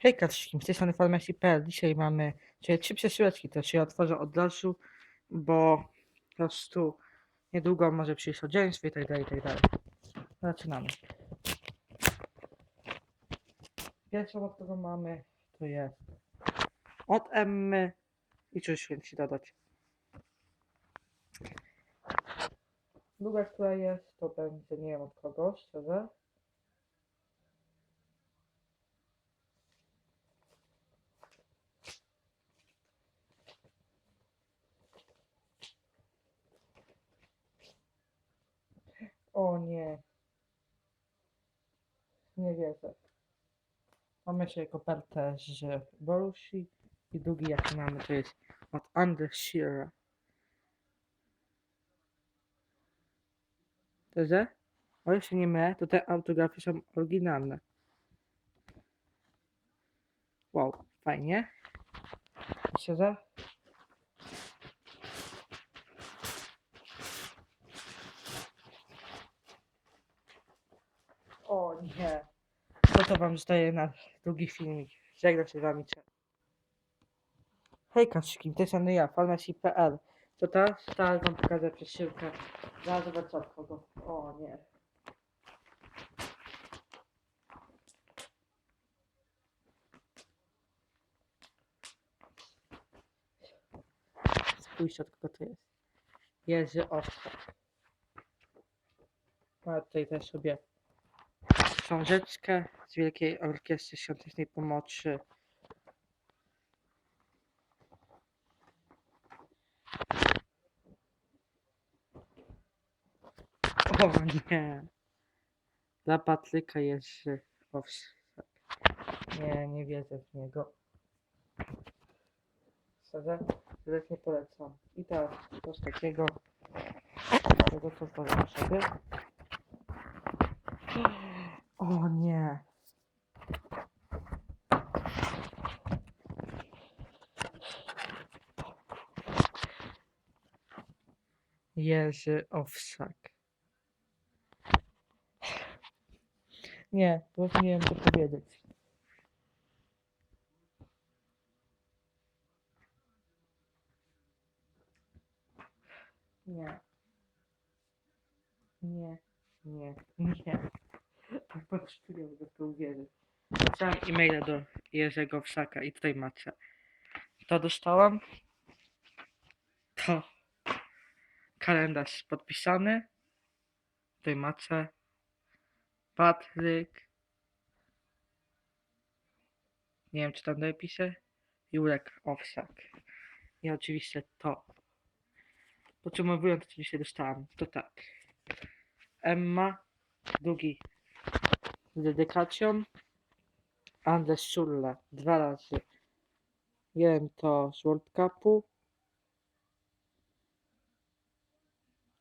Hejka wszystkim, z tej strony Farmacy.pl. Dzisiaj mamy trzy przesyłeczki, to się otworzę od razu, bo po prostu niedługo może przyjść rodzeństwo i tak dalej, i tak dalej. Zaczynamy. Pierwszą, którą mamy, to jest od Emmy i coś więcej dodać. Druga, która jest, to będzie, nie wiem od kogo, szczerze. O nie. Nie wierzę. Mamy jeszcze kopertę z Borusi i drugi jaki mamy to jest od Anders Shearer. Dobrze? O jeśli nie mylę, to te autografy są oryginalne. Wow, fajnie. Szczerze? O nie. No to wam zostaje na drugi filmik. Żegnam się z wami. Hejka wszystkim, to jest ja, farmacy.pl. To teraz, teraz wam pokażę przesyłkę. Zaraz zobaczę od kogo. O nie. Spójrzcie od kogo to jest. Jerzy Oskar. Ma tutaj też sobie książeczkę z Wielkiej Orkiestry Świątecznej Pomocy. O nie. Dla Patryka jest owszem. Nie, nie wierzę w niego. Szczerze, serdecznie polecam. I teraz coś takiego. Tego co powiem sobie. O nie. Jerzy Owsak. Nie, po prostu nie wiem co powiedzieć. Nie. Nie, nie, nie. Po prostu nie mogę w to uwierzyć. Dostałem e-maila do Jerzego Wsaka i tutaj macie. To dostałam. To kalendarz podpisany. Tutaj macie. Patryk. Nie wiem, czy tam dalej pisze. Jurek Owsak. I oczywiście to. Podsumowując, oczywiście dostałam. To tak. Emma. Drugi dedykacją. Anders Schulle dwa razy. Jeden to z World Cupu.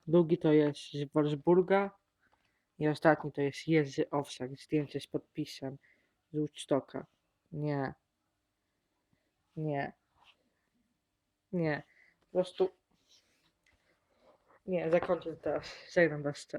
Drugi to jest z Wolfsburga. I ostatni to jest Jerzy Owsak. Zdjęcie z podpisem z Woodstocka. Nie. Nie. Nie. Po prostu. Nie, zakończę teraz. Żegnam was.